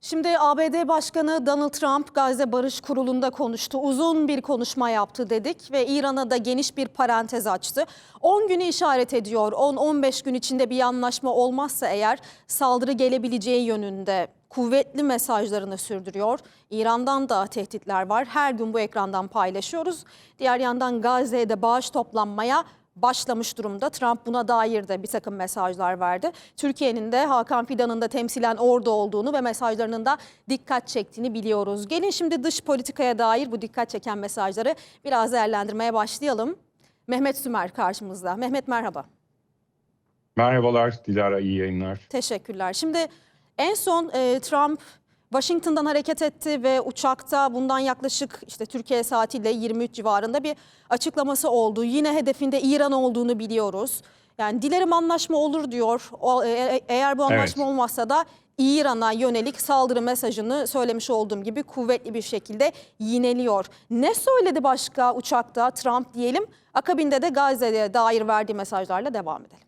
Şimdi ABD Başkanı Donald Trump Gazze Barış Kurulu'nda konuştu. Uzun bir konuşma yaptı dedik ve İran'a da geniş bir parantez açtı. 10 günü işaret ediyor. 10-15 gün içinde bir anlaşma olmazsa eğer saldırı gelebileceği yönünde kuvvetli mesajlarını sürdürüyor. İran'dan da tehditler var. Her gün bu ekrandan paylaşıyoruz. Diğer yandan Gazze'ye de bağış toplanmaya başlamış durumda. Trump buna dair de bir takım mesajlar verdi. Türkiye'nin de Hakan Fidan'ın da temsilen orada olduğunu ve mesajlarının da dikkat çektiğini biliyoruz. Gelin şimdi dış politikaya dair bu dikkat çeken mesajları biraz değerlendirmeye başlayalım. Mehmet Sümer karşımızda. Mehmet merhaba. Merhabalar Dilara, iyi yayınlar. Teşekkürler. Şimdi en son e, Trump Washington'dan hareket etti ve uçakta bundan yaklaşık işte Türkiye saatiyle 23 civarında bir açıklaması oldu. Yine hedefinde İran olduğunu biliyoruz. Yani dilerim anlaşma olur diyor. O, e- eğer bu anlaşma Evet. olmazsa da İran'a yönelik saldırı mesajını söylemiş olduğum gibi kuvvetli bir şekilde yineliyor. Ne söyledi başka uçakta Trump diyelim? Akabinde de Gazze'ye dair verdiği mesajlarla devam edelim.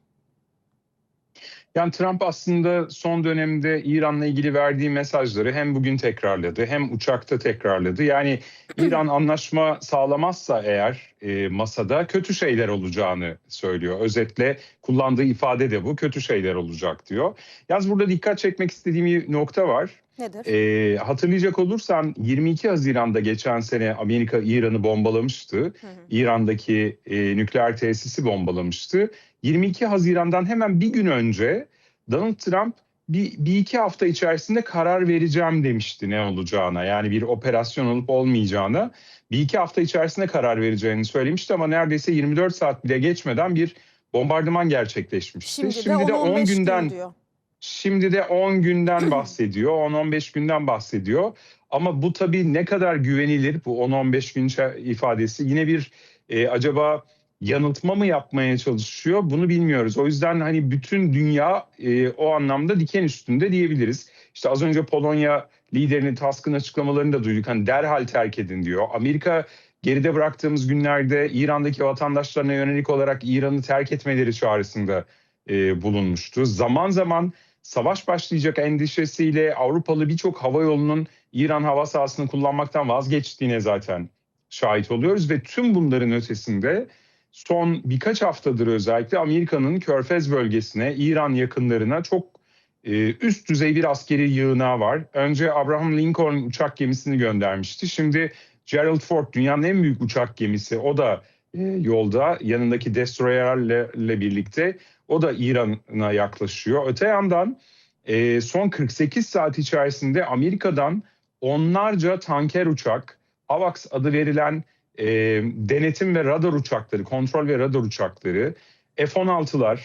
Yani Trump aslında son dönemde İran'la ilgili verdiği mesajları hem bugün tekrarladı hem uçakta tekrarladı. Yani İran anlaşma sağlamazsa eğer e, masada kötü şeyler olacağını söylüyor. Özetle kullandığı ifade de bu kötü şeyler olacak diyor. Yalnız burada dikkat çekmek istediğim bir nokta var. Nedir? E, hatırlayacak olursan 22 Haziran'da geçen sene Amerika İran'ı bombalamıştı. Hı hı. İran'daki e, nükleer tesisi bombalamıştı. 22 Haziran'dan hemen bir gün önce Donald Trump bir, bir iki hafta içerisinde karar vereceğim demişti ne olacağına. Yani bir operasyon olup olmayacağına bir iki hafta içerisinde karar vereceğini söylemişti ama neredeyse 24 saat bile geçmeden bir bombardıman gerçekleşmişti. Şimdi, de 10-15 gün günden diyor. Şimdi de 10 günden bahsediyor, 10-15 günden bahsediyor. Ama bu tabii ne kadar güvenilir bu 10-15 gün ifadesi yine bir e, acaba yanıltma mı yapmaya çalışıyor bunu bilmiyoruz. O yüzden hani bütün dünya e, o anlamda diken üstünde diyebiliriz. İşte az önce Polonya liderinin Task'ın açıklamalarını da duyduk. Hani derhal terk edin diyor. Amerika geride bıraktığımız günlerde İran'daki vatandaşlarına yönelik olarak İran'ı terk etmeleri çağrısında e, bulunmuştu. Zaman zaman savaş başlayacak endişesiyle Avrupalı birçok hava yolunun İran hava sahasını kullanmaktan vazgeçtiğine zaten şahit oluyoruz ve tüm bunların ötesinde son birkaç haftadır özellikle Amerika'nın Körfez bölgesine, İran yakınlarına çok e, üst düzey bir askeri yığınağı var. Önce Abraham Lincoln uçak gemisini göndermişti. Şimdi Gerald Ford dünyanın en büyük uçak gemisi o da e, yolda yanındaki destroyerlerle birlikte o da İran'a yaklaşıyor. Öte yandan e, son 48 saat içerisinde Amerika'dan onlarca tanker uçak, AVAX adı verilen e, denetim ve radar uçakları, kontrol ve radar uçakları, F-16'lar,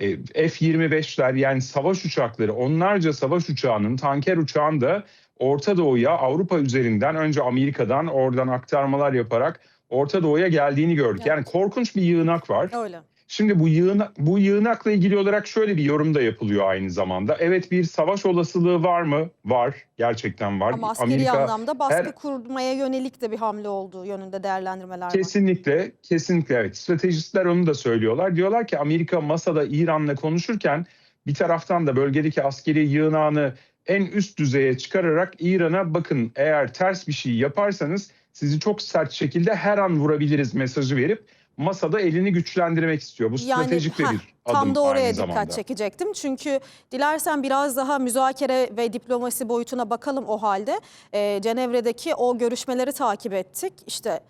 e, F-25'ler yani savaş uçakları, onlarca savaş uçağının, tanker uçağın da Orta Doğu'ya Avrupa üzerinden önce Amerika'dan oradan aktarmalar yaparak Orta Doğu'ya geldiğini gördük. Yani Evet. korkunç bir yığınak var. Öyle. Şimdi bu yığına, bu yığınakla ilgili olarak şöyle bir yorum da yapılıyor aynı zamanda. Evet bir savaş olasılığı var mı? Var. Gerçekten var. Ama askeri Amerika anlamda baskı her- kurmaya yönelik de bir hamle olduğu yönünde değerlendirmeler var. Kesinlikle, kesinlikle evet. Stratejistler onu da söylüyorlar. Diyorlar ki Amerika masada İran'la konuşurken bir taraftan da bölgedeki askeri yığınağını en üst düzeye çıkararak İran'a bakın eğer ters bir şey yaparsanız sizi çok sert şekilde her an vurabiliriz mesajı verip masada elini güçlendirmek istiyor. Bu stratejik de bir adım Tam da oraya aynı dikkat zamanda. çekecektim. Çünkü dilersen biraz daha müzakere ve diplomasi boyutuna bakalım o halde. Ee, Cenevre'deki o görüşmeleri takip ettik. İşte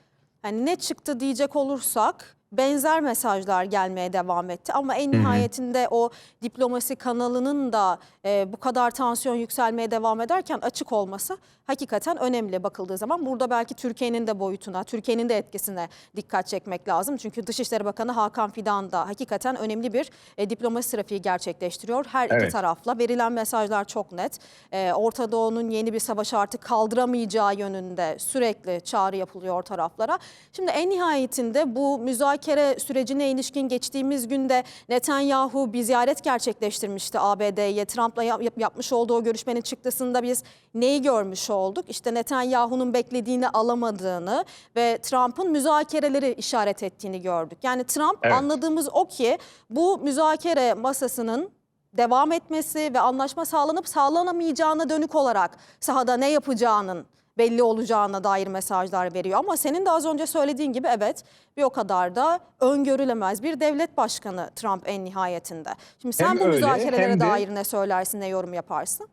hani ne çıktı diyecek olursak benzer mesajlar gelmeye devam etti. Ama en nihayetinde o diplomasi kanalının da e, bu kadar tansiyon yükselmeye devam ederken açık olması hakikaten önemli bakıldığı zaman. Burada belki Türkiye'nin de boyutuna, Türkiye'nin de etkisine dikkat çekmek lazım. Çünkü Dışişleri Bakanı Hakan Fidan da hakikaten önemli bir e, diplomasi trafiği gerçekleştiriyor. Her iki Evet. tarafla verilen mesajlar çok net. E, Orta Doğu'nun yeni bir savaşı artık kaldıramayacağı yönünde sürekli çağrı yapılıyor taraflara. Şimdi en nihayetinde bu müzakere sürecine ilişkin geçtiğimiz günde Netanyahu bir ziyaret gerçekleştirmişti ABD'ye. Trump'la yap- yap- yapmış olduğu o görüşmenin çıktısında biz neyi görmüş olduk? İşte Netanyahu'nun beklediğini alamadığını ve Trump'ın müzakereleri işaret ettiğini gördük. Yani Trump Evet. anladığımız o ki bu müzakere masasının devam etmesi ve anlaşma sağlanıp sağlanamayacağına dönük olarak sahada ne yapacağının belli olacağına dair mesajlar veriyor. Ama senin de az önce söylediğin gibi evet bir o kadar da öngörülemez bir devlet başkanı Trump en nihayetinde. Şimdi sen Hem bu öyle, müzakerelere de- dair ne söylersin, ne yorum yaparsın?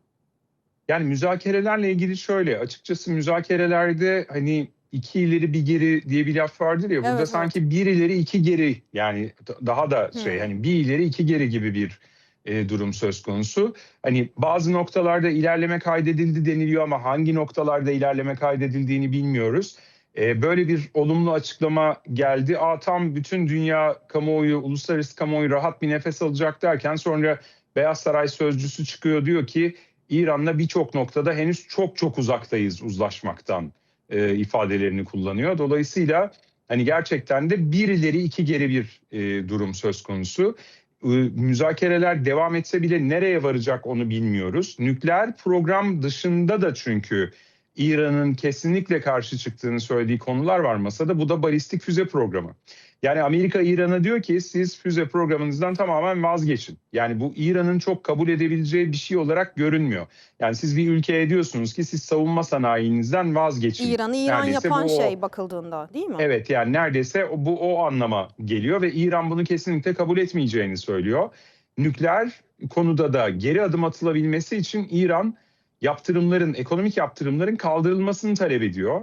Yani müzakerelerle ilgili şöyle açıkçası müzakerelerde hani iki ileri bir geri diye bir laf vardır ya burada Evet, sanki bir ileri iki geri yani daha da şey Hmm. hani bir ileri iki geri gibi bir e, durum söz konusu. Hani bazı noktalarda ilerleme kaydedildi deniliyor ama hangi noktalarda ilerleme kaydedildiğini bilmiyoruz. E, böyle bir olumlu açıklama geldi. Aa tam bütün dünya kamuoyu, uluslararası kamuoyu rahat bir nefes alacak derken sonra Beyaz Saray sözcüsü çıkıyor diyor ki İran'la birçok noktada henüz çok çok uzaktayız uzlaşmaktan e, ifadelerini kullanıyor. Dolayısıyla hani gerçekten de bir ileri iki geri bir e, durum söz konusu. E, müzakereler devam etse bile nereye varacak onu bilmiyoruz. Nükleer program dışında da çünkü İran'ın kesinlikle karşı çıktığını söylediği konular var masada. Bu da balistik füze programı. Yani Amerika İran'a diyor ki siz füze programınızdan tamamen vazgeçin. Yani bu İran'ın çok kabul edebileceği bir şey olarak görünmüyor. Yani siz bir ülkeye diyorsunuz ki siz savunma sanayinizden vazgeçin. İran'ı İran Neredeyse yapan bu şey bakıldığında değil mi? Evet yani neredeyse bu o anlama geliyor ve İran bunu kesinlikle kabul etmeyeceğini söylüyor. Nükleer konuda da geri adım atılabilmesi için İran yaptırımların, ekonomik yaptırımların kaldırılmasını talep ediyor.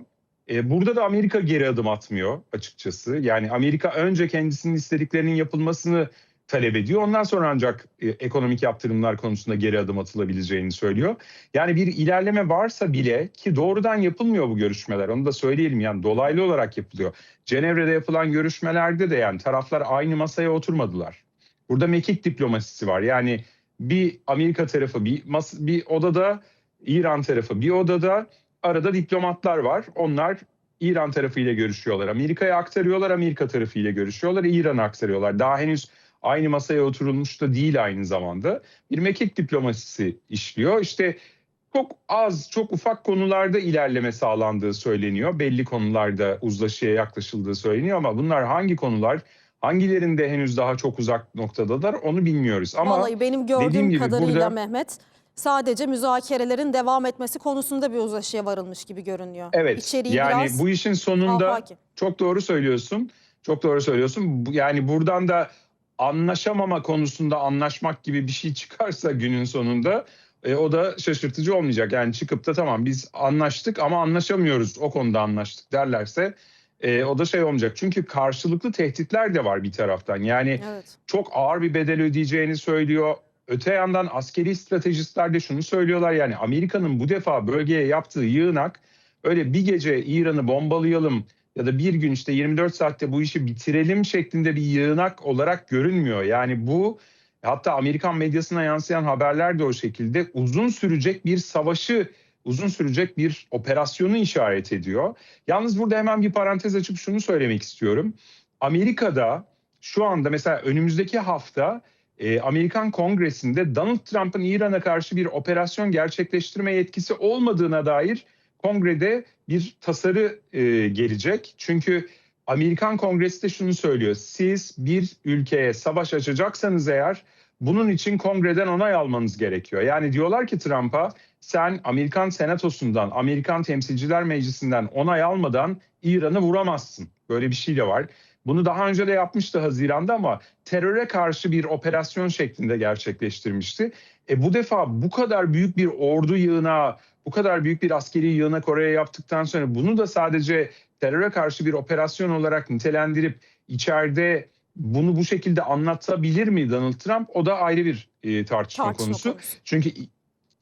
E, burada da Amerika geri adım atmıyor açıkçası. Yani Amerika önce kendisinin istediklerinin yapılmasını talep ediyor. Ondan sonra ancak e, ekonomik yaptırımlar konusunda geri adım atılabileceğini söylüyor. Yani bir ilerleme varsa bile ki doğrudan yapılmıyor bu görüşmeler onu da söyleyelim yani dolaylı olarak yapılıyor. Cenevre'de yapılan görüşmelerde de yani taraflar aynı masaya oturmadılar. Burada mekik diplomasisi var yani bir Amerika tarafı bir, mas- bir odada İran tarafı bir odada arada diplomatlar var. Onlar İran tarafıyla görüşüyorlar. Amerika'ya aktarıyorlar, Amerika tarafıyla görüşüyorlar, İran'a aktarıyorlar. Daha henüz aynı masaya oturulmuş da değil aynı zamanda. Bir mekik diplomasisi işliyor. İşte çok az, çok ufak konularda ilerleme sağlandığı söyleniyor. Belli konularda uzlaşıya yaklaşıldığı söyleniyor ama bunlar hangi konular? Hangilerinde henüz daha çok uzak noktadalar onu bilmiyoruz. Ama Vallahi benim dediğim gördüğüm gibi kadarıyla burada- Mehmet sadece müzakerelerin devam etmesi konusunda bir uzlaşıya varılmış gibi görünüyor. Evet. İçeriği yani bu işin sonunda afaki. çok doğru söylüyorsun. Çok doğru söylüyorsun. Yani buradan da anlaşamama konusunda anlaşmak gibi bir şey çıkarsa günün sonunda e, o da şaşırtıcı olmayacak. Yani çıkıp da tamam biz anlaştık ama anlaşamıyoruz o konuda anlaştık derlerse e, o da şey olmayacak. Çünkü karşılıklı tehditler de var bir taraftan. Yani Evet. çok ağır bir bedel ödeyeceğini söylüyor. Öte yandan askeri stratejistler de şunu söylüyorlar yani Amerika'nın bu defa bölgeye yaptığı yığınak öyle bir gece İran'ı bombalayalım ya da bir gün işte 24 saatte bu işi bitirelim şeklinde bir yığınak olarak görünmüyor. Yani bu hatta Amerikan medyasına yansıyan haberler de o şekilde uzun sürecek bir savaşı, uzun sürecek bir operasyonu işaret ediyor. Yalnız burada hemen bir parantez açıp şunu söylemek istiyorum. Amerika'da şu anda mesela önümüzdeki hafta e, Amerikan Kongresi'nde Donald Trump'ın İran'a karşı bir operasyon gerçekleştirme yetkisi olmadığına dair kongrede bir tasarı e, gelecek. Çünkü Amerikan Kongresi de şunu söylüyor. Siz bir ülkeye savaş açacaksanız eğer bunun için kongreden onay almanız gerekiyor. Yani diyorlar ki Trump'a sen Amerikan Senatosu'ndan, Amerikan Temsilciler Meclisi'nden onay almadan İran'ı vuramazsın. Böyle bir şey de var. Bunu daha önce de yapmıştı Haziran'da ama teröre karşı bir operasyon şeklinde gerçekleştirmişti. E bu defa bu kadar büyük bir ordu yığına, bu kadar büyük bir askeri yığına Kore'ye yaptıktan sonra bunu da sadece teröre karşı bir operasyon olarak nitelendirip içeride bunu bu şekilde anlatabilir mi Donald Trump? O da ayrı bir e, tartışma, Tartışma konusu. konusu. Çünkü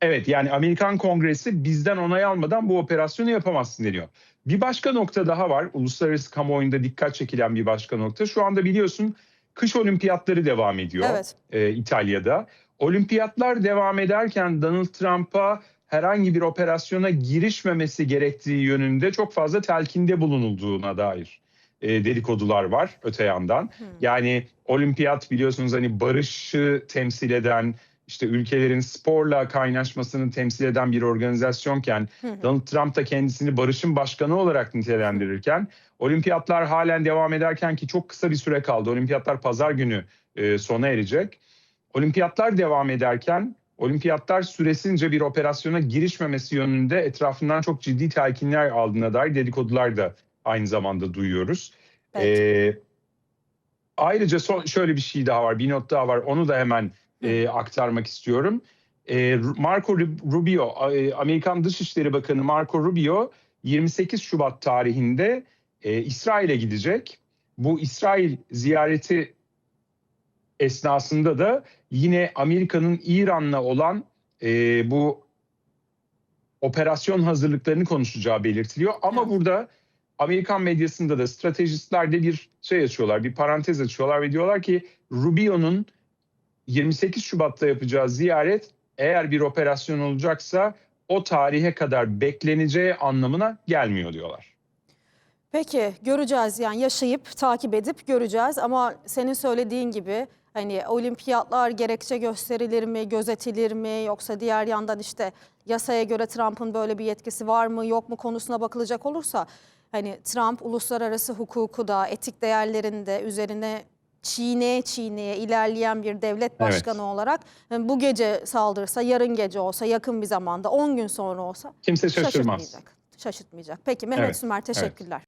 evet yani Amerikan Kongresi bizden onay almadan bu operasyonu yapamazsın deniyor. Bir başka nokta daha var. Uluslararası kamuoyunda dikkat çekilen bir başka nokta. Şu anda biliyorsun kış olimpiyatları devam ediyor Evet. e, İtalya'da. Olimpiyatlar devam ederken Donald Trump'a herhangi bir operasyona girişmemesi gerektiği yönünde çok fazla telkinde bulunulduğuna dair e, dedikodular var öte yandan. Hmm. Yani olimpiyat biliyorsunuz hani barışı temsil eden işte ülkelerin sporla kaynaşmasını temsil eden bir organizasyonken. Donald Trump da kendisini barışın başkanı olarak nitelendirirken olimpiyatlar halen devam ederken ki çok kısa bir süre kaldı. Olimpiyatlar pazar günü e, sona erecek. olimpiyatlar devam ederken olimpiyatlar süresince bir operasyona girişmemesi yönünde etrafından çok ciddi telkinler aldığına dair dedikodular da aynı zamanda duyuyoruz. Evet. Ee, ayrıca son, şöyle bir şey daha var, bir not daha var. Onu da hemen e, aktarmak istiyorum. E, Marco Rubio, e, Amerikan Dışişleri Bakanı Marco Rubio 28 Şubat tarihinde e, İsrail'e gidecek. Bu İsrail ziyareti esnasında da yine Amerika'nın İran'la olan e, bu operasyon hazırlıklarını konuşacağı belirtiliyor. Ama burada Amerikan medyasında da stratejistler de bir şey açıyorlar, bir parantez açıyorlar ve diyorlar ki Rubio'nun 28 Şubat'ta yapacağı ziyaret eğer bir operasyon olacaksa o tarihe kadar bekleneceği anlamına gelmiyor diyorlar. Peki göreceğiz yani yaşayıp takip edip göreceğiz ama senin söylediğin gibi hani olimpiyatlar gerekçe gösterilir mi, gözetilir mi yoksa diğer yandan işte yasaya göre Trump'ın böyle bir yetkisi var mı yok mu konusuna bakılacak olursa hani Trump uluslararası hukuku da etik değerlerini de üzerine çiğneye çiğneye ilerleyen bir devlet başkanı olarak yani bu gece saldırsa yarın gece olsa yakın bir zamanda 10 gün sonra olsa Kimse şaşırmaz. şaşırtmayacak. Şaşırtmayacak. Peki Mehmet Evet, Sümer teşekkürler.